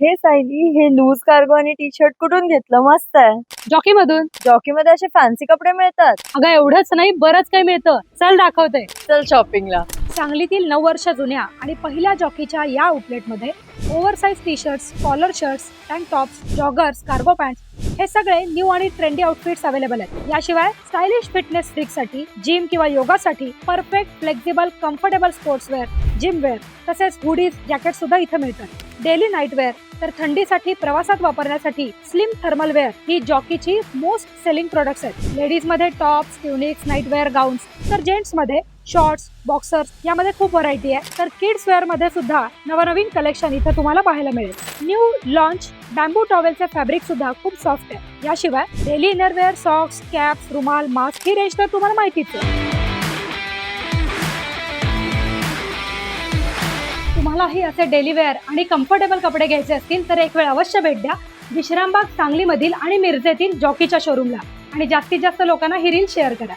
हे सायली हे loose cargo आणि टी शर्ट कुठून घेतलं? मस्त आहे. जॉकी मधून जॉकी मध्ये असे फॅन्सी कपडे मिळतात? अगं एवढंच नाही बरंच काही मिळतं. चल दाखवते. चल शॉपिंगला सांगलीतील नऊ वर्ष जुन्या आणि पहिल्या जॉकीच्या या आउटलेटमध्ये oversize T shirts collar shirts tank tops joggers cargo pant हे सगळे न्यू आणि ट्रेंडी आउटफिट्स अवेलेबल आहेत. याशिवाय स्टायलिश फिटनेस साठी जिम किंवा योगासाठी perfect flexible comfortable sportswear gymwear तसेच हुडीज जॅकेट सुद्धा इथं मिळतात. डेली नाईटवेअर तर थंडीसाठी प्रवासात वापरण्यासाठी स्लिम थर्मल वेअर ही जॉकीची मोस्ट सेलिंग प्रोडक्ट्स आहेत. लेडीजमध्ये टॉप्स ट्युनिक्स नाईटवेअर गाऊन्स तर जेंट्समध्ये शॉर्ट्स बॉक्सर्स यामध्ये खूप व्हरायटी आहे. तर किड्स वेअरमध्ये सुद्धा नवनवीन कलेक्शन इथं तुम्हाला पाहायला मिळेल. न्यू लॉन्च बॅम्बू टॉवेलचे फॅब्रिक सुद्धा खूप सॉफ्ट आहे. याशिवाय डेली इनरवेअर सॉक्स कॅप्स रुमाल मास्क ही रेंज तर तुम्हाला माहितीच आहे. तुम्हालाही असे डेली वेअर आणि कम्फर्टेबल कपडे घ्यायचे असतील तर एक वेळ अवश्य भेट द्या. विश्रामबाग सांगलीमधील आणि मिरजेतील जॉकीच्या शोरूमला आणि जास्तीत जास्त लोकांना ही रील शेअर करा.